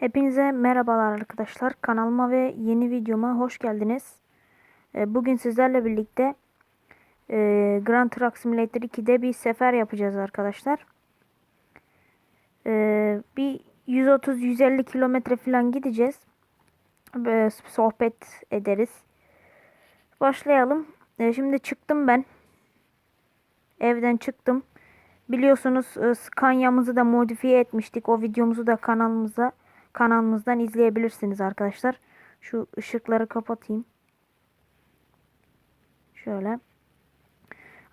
Hepinize merhabalar arkadaşlar. Kanalıma ve yeni videoma hoş geldiniz. Ee, Bugün sizlerle birlikte e, Grand Truck Simulator 2'de bir sefer yapacağız arkadaşlar. Ee, Bir 130-150 kilometre falan gideceğiz. Sohbet ederiz. Başlayalım. Ee, Şimdi çıktım ben. Evden çıktım. Biliyorsunuz e, Scania'mızı da modifiye etmiştik. O videomuzu da kanalımıza kanalımızdan izleyebilirsiniz arkadaşlar. Şu ışıkları kapatayım. Şöyle.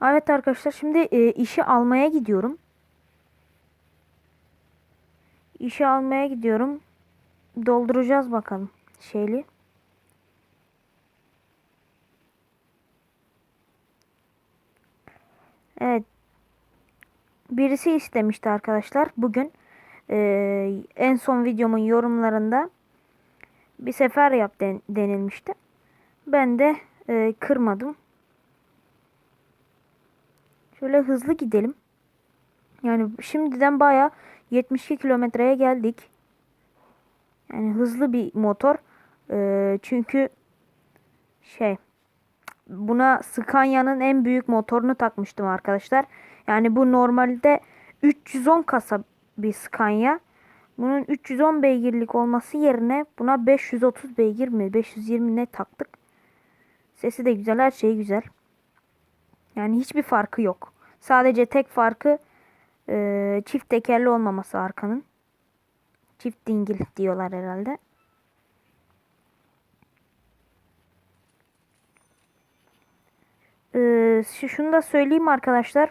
Evet arkadaşlar şimdi e, işi almaya gidiyorum. İşi almaya gidiyorum. Dolduracağız bakalım şeyli. Evet. Birisi istemişti arkadaşlar bugün. Ee, en son videomun yorumlarında bir sefer yap den- denilmişti. Ben de e, kırmadım. Şöyle hızlı gidelim. Yani şimdiden baya 72 kilometreye geldik. Yani hızlı bir motor. Ee, çünkü şey buna Scania'nın en büyük motorunu takmıştım arkadaşlar. Yani bu normalde 310 kasa bir Scania. Bunun 310 beygirlik olması yerine buna 530 beygir mi 520 ne taktık. Sesi de güzel her şey güzel. Yani hiçbir farkı yok. Sadece tek farkı e, çift tekerli olmaması arkanın. Çift dingil diyorlar herhalde. Ee, şu- şunu da söyleyeyim arkadaşlar.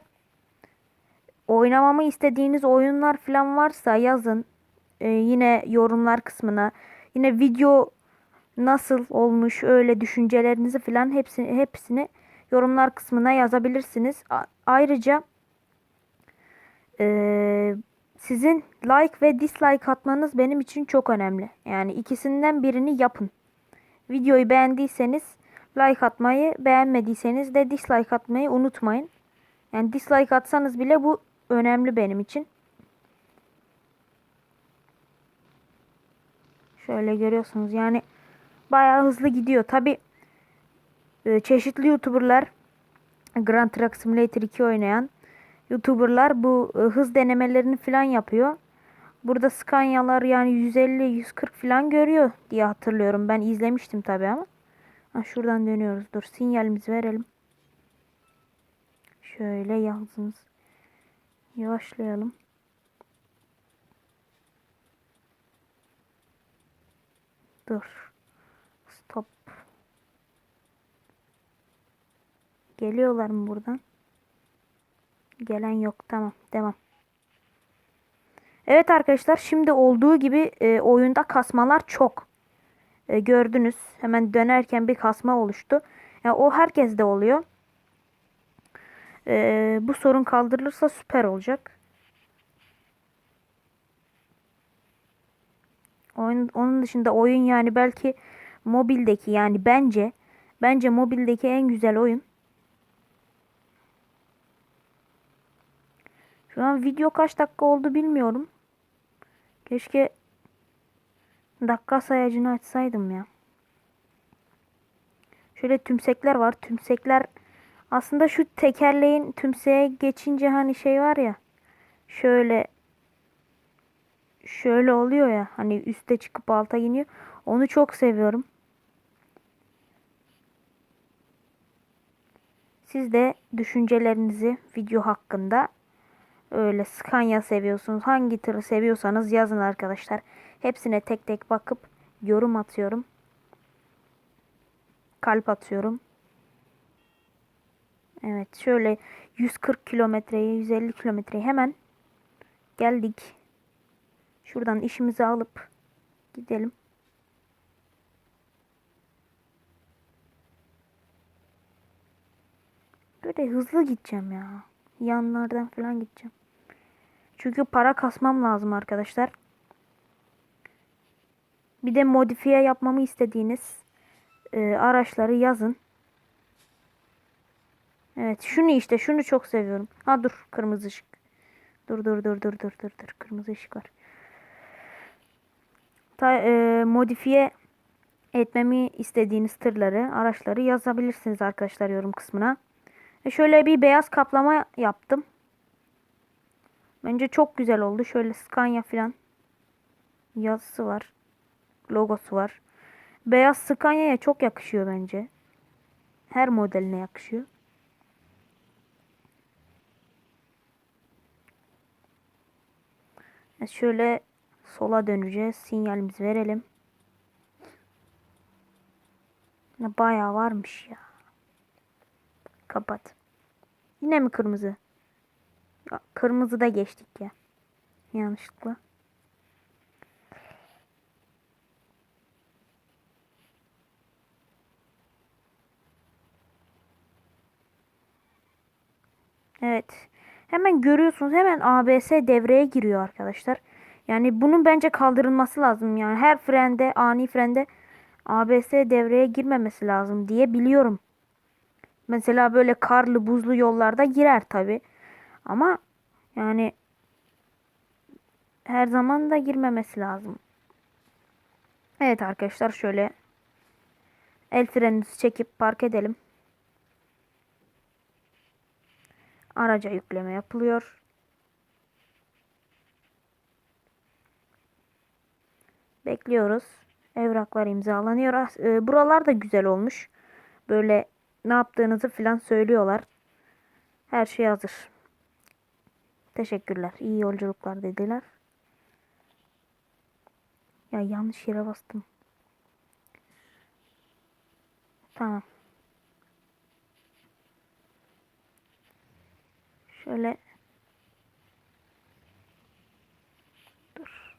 Oynamamı istediğiniz oyunlar falan varsa yazın. Ee, yine yorumlar kısmına. Yine video nasıl olmuş öyle düşüncelerinizi falan hepsini, hepsini yorumlar kısmına yazabilirsiniz. A- ayrıca eee, sizin like ve dislike atmanız benim için çok önemli. Yani ikisinden birini yapın. Videoyu beğendiyseniz like atmayı, beğenmediyseniz de dislike atmayı unutmayın. Yani dislike atsanız bile bu önemli benim için. Şöyle görüyorsunuz yani bayağı hızlı gidiyor. Tabi çeşitli YouTuber'lar Grand Truck Simulator 2 oynayan YouTuber'lar bu e, hız denemelerini falan yapıyor. Burada Scania'lar yani 150-140 falan görüyor diye hatırlıyorum. Ben izlemiştim tabi ama. Ha, şuradan dönüyoruz. Dur sinyalimizi verelim. Şöyle yalnız yavaşlayalım. Dur. Stop. Geliyorlar mı buradan? Gelen yok. Tamam. Devam. Evet arkadaşlar şimdi olduğu gibi e, oyunda kasmalar çok. E, gördünüz. Hemen dönerken bir kasma oluştu. Yani o herkeste oluyor. E, bu sorun kaldırılırsa süper olacak. Oyun, onun dışında oyun yani belki mobildeki yani bence bence mobildeki en güzel oyun. Şu an video kaç dakika oldu bilmiyorum. Keşke dakika sayacını açsaydım ya. Şöyle tümsekler var. Tümsekler aslında şu tekerleğin tümseğe geçince hani şey var ya. Şöyle şöyle oluyor ya hani üste çıkıp alta iniyor. Onu çok seviyorum. Siz de düşüncelerinizi video hakkında öyle Scania seviyorsunuz. Hangi tırı seviyorsanız yazın arkadaşlar. Hepsine tek tek bakıp yorum atıyorum. Kalp atıyorum. Evet şöyle 140 kilometreye 150 kilometreye hemen geldik. Şuradan işimizi alıp gidelim. Böyle hızlı gideceğim ya. Yanlardan falan gideceğim. Çünkü para kasmam lazım arkadaşlar. Bir de modifiye yapmamı istediğiniz e, araçları yazın. Evet şunu işte şunu çok seviyorum. Ha dur kırmızı ışık. Dur dur dur dur dur dur dur kırmızı ışık var. ta, e, modifiye etmemi istediğiniz tırları, araçları yazabilirsiniz arkadaşlar yorum kısmına. E şöyle bir beyaz kaplama yaptım. Bence çok güzel oldu. Şöyle Scania falan yazısı var. Logosu var. Beyaz Scania'ya çok yakışıyor bence. Her modeline yakışıyor. Şöyle sola döneceğiz. Sinyalimizi verelim. Bayağı varmış ya. Kapat. Yine mi kırmızı? Kırmızı da geçtik ya. Yanlışlıkla. Evet. Hemen görüyorsunuz hemen ABS devreye giriyor arkadaşlar. Yani bunun bence kaldırılması lazım. Yani her frende ani frende ABS devreye girmemesi lazım diye biliyorum. Mesela böyle karlı buzlu yollarda girer tabi. Ama yani her zaman da girmemesi lazım. Evet arkadaşlar şöyle el frenimizi çekip park edelim. Araca yükleme yapılıyor. Bekliyoruz. Evraklar imzalanıyor. Ah, e, Buralar da güzel olmuş. Böyle ne yaptığınızı falan söylüyorlar. Her şey hazır. Teşekkürler. İyi yolculuklar dediler. Ya yanlış yere bastım. Tamam. Şöyle dur.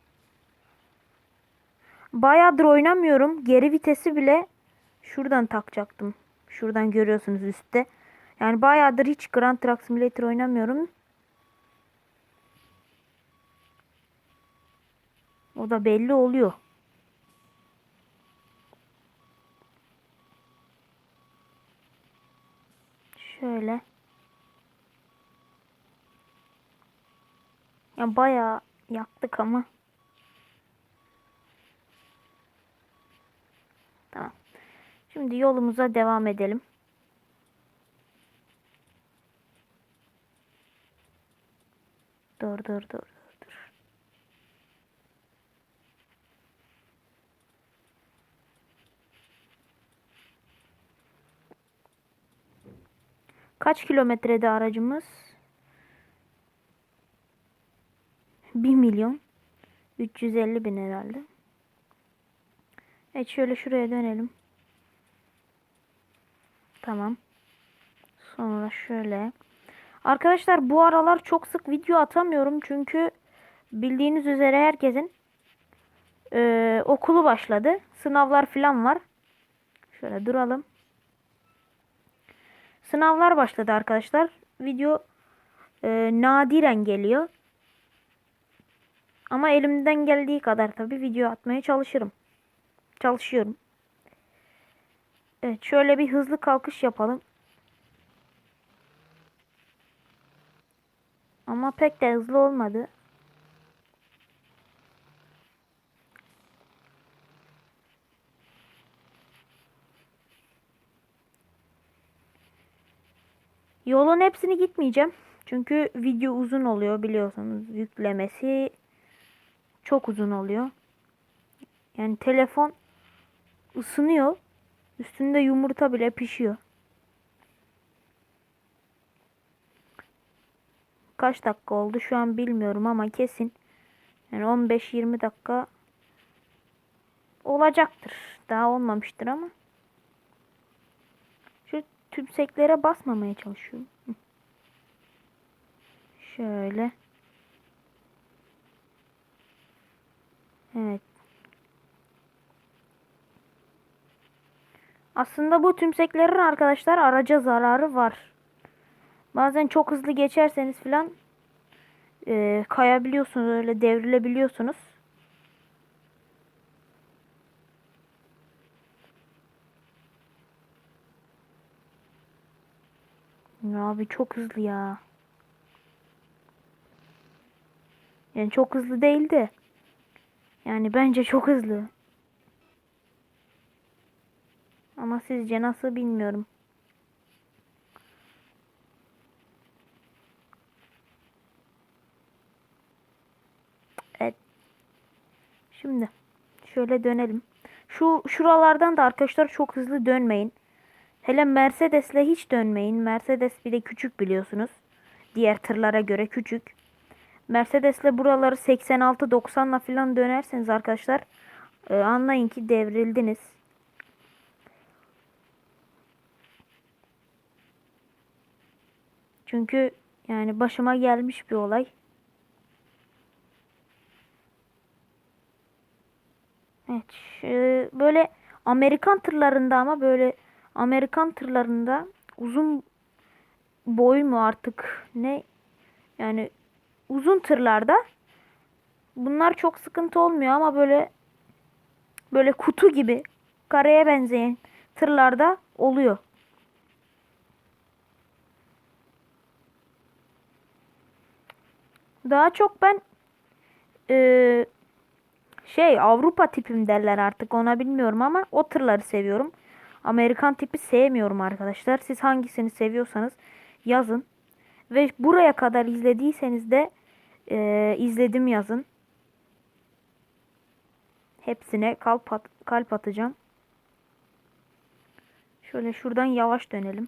Bayağıdır oynamıyorum. Geri vitesi bile şuradan takacaktım. Şuradan görüyorsunuz üstte. Yani bayağıdır hiç Grand Truck Simulator oynamıyorum. O da belli oluyor. Şöyle. Ya bayağı yaktık ama. Tamam. Şimdi yolumuza devam edelim. Dur dur dur dur. Kaç kilometrede aracımız? 1 milyon 350 bin herhalde. Evet şöyle şuraya dönelim. Tamam. Sonra şöyle. Arkadaşlar bu aralar çok sık video atamıyorum. Çünkü bildiğiniz üzere herkesin e, okulu başladı. Sınavlar falan var. Şöyle duralım. Sınavlar başladı arkadaşlar. Video e, nadiren geliyor. Ama elimden geldiği kadar tabii video atmaya çalışırım. Çalışıyorum. Evet şöyle bir hızlı kalkış yapalım. Ama pek de hızlı olmadı. Yolun hepsini gitmeyeceğim. Çünkü video uzun oluyor biliyorsunuz. Yüklemesi çok uzun oluyor. Yani telefon ısınıyor. Üstünde yumurta bile pişiyor. Kaç dakika oldu şu an bilmiyorum ama kesin. Yani 15-20 dakika olacaktır. Daha olmamıştır ama. Şu tümseklere basmamaya çalışıyorum. Şöyle. Evet. Aslında bu tümseklerin arkadaşlar araca zararı var. Bazen çok hızlı geçerseniz filan e, kayabiliyorsunuz öyle devrilebiliyorsunuz. Ya abi çok hızlı ya. Yani çok hızlı değildi. Yani bence çok hızlı. Ama sizce nasıl bilmiyorum. Evet. Şimdi şöyle dönelim. Şu şuralardan da arkadaşlar çok hızlı dönmeyin. Hele Mercedes'le hiç dönmeyin. Mercedes bir de küçük biliyorsunuz. Diğer tırlara göre küçük. Mercedes'le buraları 86-90'la falan dönerseniz arkadaşlar e, anlayın ki devrildiniz. Çünkü yani başıma gelmiş bir olay. Evet, şu- böyle Amerikan tırlarında ama böyle Amerikan tırlarında uzun boy mu artık ne yani uzun tırlarda bunlar çok sıkıntı olmuyor ama böyle böyle kutu gibi kareye benzeyen tırlarda oluyor. Daha çok ben eee, şey Avrupa tipim derler artık ona bilmiyorum ama o tırları seviyorum. Amerikan tipi sevmiyorum arkadaşlar. Siz hangisini seviyorsanız yazın. Ve buraya kadar izlediyseniz de eee, izledim yazın. Hepsine kalp, at- kalp atacağım. Şöyle şuradan yavaş dönelim.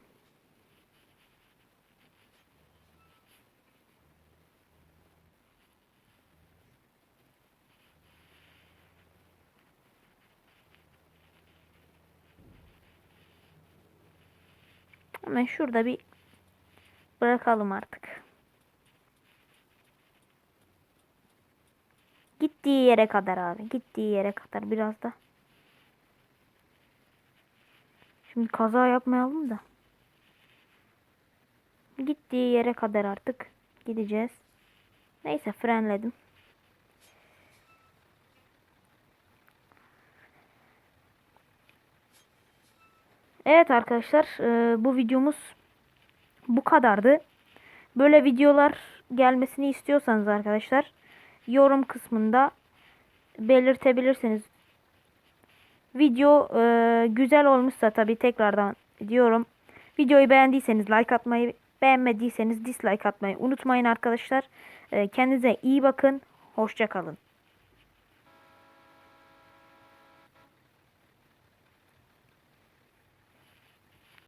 Hemen şurada bir bırakalım artık. Gittiği yere kadar abi. Gittiği yere kadar biraz da. Şimdi kaza yapmayalım da. Gittiği yere kadar artık gideceğiz. Neyse frenledim. Evet arkadaşlar e, bu videomuz bu kadardı. Böyle videolar gelmesini istiyorsanız arkadaşlar yorum kısmında belirtebilirsiniz. Video e, güzel olmuşsa tabi tekrardan diyorum. Videoyu beğendiyseniz like atmayı, beğenmediyseniz dislike atmayı unutmayın arkadaşlar. E, kendinize iyi bakın. Hoşça kalın.